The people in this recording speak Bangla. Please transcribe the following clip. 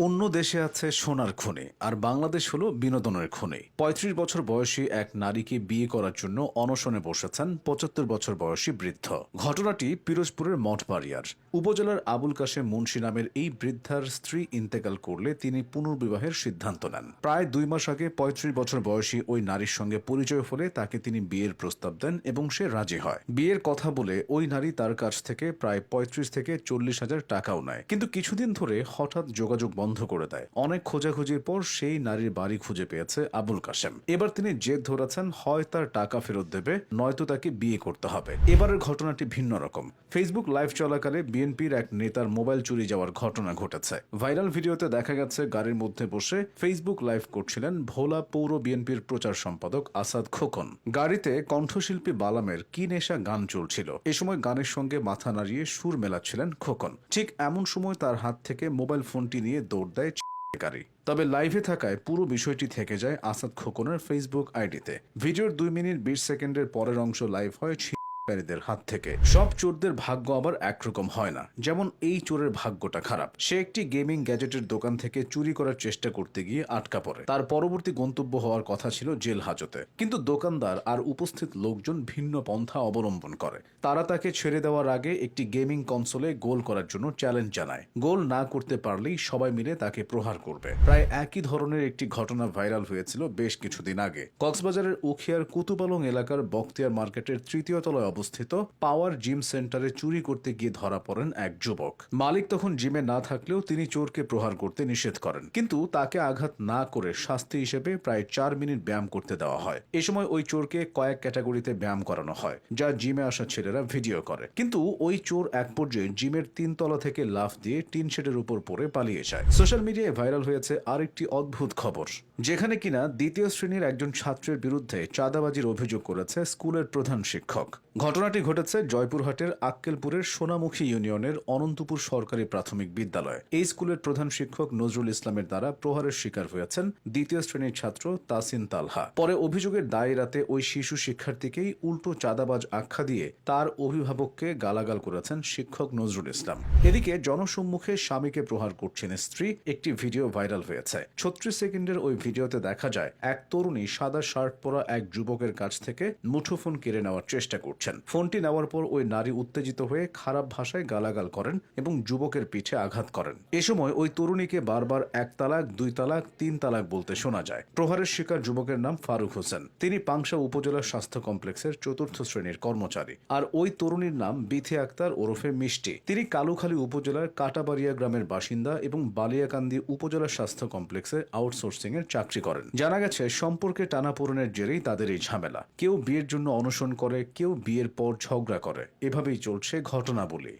অন্য দেশে আছে সোনার খনি, আর বাংলাদেশ হলো বিনোদনের খনি। পঁয়ত্রিশ বছর বয়সী এক নারীকে বিয়ে করার জন্য অনশনে বসেছেন পঁচাত্তর বছর বয়সী বৃদ্ধ। ঘটনাটি পিরোজপুরের মঠবাড়িয়ার। উপজেলার আবুল কাশেম মুন্সি নামের এই বৃদ্ধার স্ত্রী ইন্তেকাল করলে তিনি পুনর্বিবাহের সিদ্ধান্ত নেন। প্রায় দুই মাস আগে পঁয়ত্রিশ বছর বয়সী ওই নারীর সঙ্গে পরিচয় হলে তাকে তিনি বিয়ের প্রস্তাব দেন এবং সে রাজি হয়। বিয়ের কথা বলে ওই নারী তার কাছ থেকে প্রায় পঁয়ত্রিশ থেকে চল্লিশ হাজার টাকাও নেয়। কিন্তু কিছুদিন ধরে হঠাৎ যোগাযোগ বন্ধ করে দেয়। অনেক খোঁজাখুঁজির পর সেই নারীর বাড়ি খুঁজে পেয়েছে আবুল কাশেম। এবার তিনি জেদ ধরেছেন, হয় তার টাকা ফেরত দেবে, নয়তো তাকে বিয়ে করতে হবে। এবারের ঘটনাটি ভিন্ন রকম। ফেসবুক লাইভ চলাকালে বিএনপির এক নেতার মোবাইল চুরি যাওয়ার ঘটনা ঘটেছে। ভাইরাল ভিডিওতে দেখা গেছে, গাড়ির মধ্যে বসে ফেসবুক লাইভ করছিলেন ভোলা পৌর বিএনপির প্রচার সম্পাদক আসাদ খোকন। গাড়িতে কণ্ঠশিল্পী বালামের কি নেশা গান চলছিল? এ সময় গানের সঙ্গে মাথা নাড়িয়ে সুর মেলাচ্ছিলেন খোকন। ঠিক এমন সময় তার হাত থেকে মোবাইল ফোনটি নিয়ে দৌড় দেয় গাড়ি তবে লাইভে থাকায় পুরো বিষয়টি থেকে যায় আসাদ খোকনের ফেসবুক আইডিতে। ভিডিওর দুই মিনিট বিশ সেকেন্ডের পরের অংশ লাইভ হয় ছিনতাইকারীদের হাত থেকে। সব চোরদের ভাগ্য আবার একরকম হয় না। যেমন এই চোরের ভাগ্যটা খারাপ। সে একটি গেমিং গ্যাজেটের দোকান থেকে চুরি করার চেষ্টা করতে গিয়ে আটকা পড়ে। তার পরবর্তী গন্তব্য হওয়ার কথা ছিল জেল হাজতে। কিন্তু দোকানদার আর উপস্থিত লোকজন ভিন্ন পন্থা অবলম্বন করে। তারা তাকে ছেড়ে দেওয়ার আগে একটি গেমিং কনসোলে গোল করার জন্য চ্যালেঞ্জ জানায়। গোল না করতে পারলেই সবাই মিলে তাকে প্রহার করবে। প্রায় একই ধরনের একটি ঘটনা ভাইরাল হয়েছিল বেশ কিছুদিন আগে। কক্সবাজারের উখিয়ার কুতুপালং এলাকার বক্তিয়ার মার্কেটের তৃতীয় তলায় অবস্থিত পাওয়ার জিম সেন্টারে চুরি করতে গিয়ে ধরা পড়েন এক যুবক। মালিক তখন জিমে না থাকলেও তিনি চোরকে প্রহার করতে নিষেধ করেন। কিন্তু তাকে আঘাত না করে শাস্তি হিসেবে প্রায় চার মিনিট ব্যায়াম করতে দেওয়া হয়। এ সময় ওই চোরকে কয়েক ক্যাটাগরিতে ব্যায়াম করানো হয়, যা জিমে আসা ছেলেরা ভিডিও করে। কিন্তু ওই চোর এক পর্যায়ে জিমের তিনতলা থেকে লাফ দিয়ে টিন শেডের উপর পড়ে পালিয়ে যায়। সোশ্যাল মিডিয়ায় ভাইরাল হয়েছে আরেকটি অদ্ভুত খবর, যেখানে কিনা দ্বিতীয় শ্রেণির একজন ছাত্রের বিরুদ্ধে চাঁদাবাজির অভিযোগ করেছে স্কুলের প্রধান শিক্ষক। ঘটনাটি ঘটেছে জয়পুরহাটের আক্কেলপুরের সোনামুখী ইউনিয়নের অনন্তপুর সরকারি প্রাথমিক বিদ্যালয়। এই স্কুলের প্রধান শিক্ষক নজরুল ইসলামের দ্বারা প্রহারের শিকার হয়েছেন দ্বিতীয় শ্রেণির ছাত্র তাসিন তালহা। পরে অভিযোগের দায় রাতে ওই শিশু শিক্ষার্থীকেই উল্টো চাঁদাবাজ আখ্যা দিয়ে তার অভিভাবককে গালাগাল করেছেন শিক্ষক নজরুল ইসলাম। এদিকে জনসম্মুখে স্বামীকে প্রহার করছেন স্ত্রী, একটি ভিডিও ভাইরাল হয়েছে। ছত্রিশ সেকেন্ডের ওই ভিডিওতে দেখা যায়, এক তরুণী সাদা শার্ট পরা এক যুবকের কাছ থেকে মুঠোফোন কেড়ে নেওয়ার চেষ্টা করছেন। ফোনটি নেওয়ার পর ওই নারী উত্তেজিত হয়ে খারাপ ভাষায় গালাগাল করেন এবং যুবকের পিঠে আঘাত করেন। এ সময় ওই তরুণীকে বারবার এক তালাক দুই তালাক তিন তালাক বলতে শোনা যায়। প্রহারের শিকার যুবকের নাম ফারুক হোসেন। তিনি পাংশা উপজেলা স্বাস্থ্য কমপ্লেক্সের চতুর্থ শ্রেণির কর্মচারী। আর ওই তরুণীর নাম বিথি আক্তার ওরফে মিষ্টি। তিনি কালুখালী উপজেলার কাটাবাড়িয়া গ্রামের বাসিন্দা এবং বালিয়াকান্দি উপজেলা স্বাস্থ্য কমপ্লেক্সে আউটসোর্সিং এর চাকরি করেন। জানা গেছে, সম্পর্কে টানাপোড়েনের জেরেই তাদের এই ঝামেলা। কেউ বিয়ের জন্য অনশন করে, কেউ বিয়ের পর ঝগড়া করে। এভাবেই চলছে ঘটনাবলী।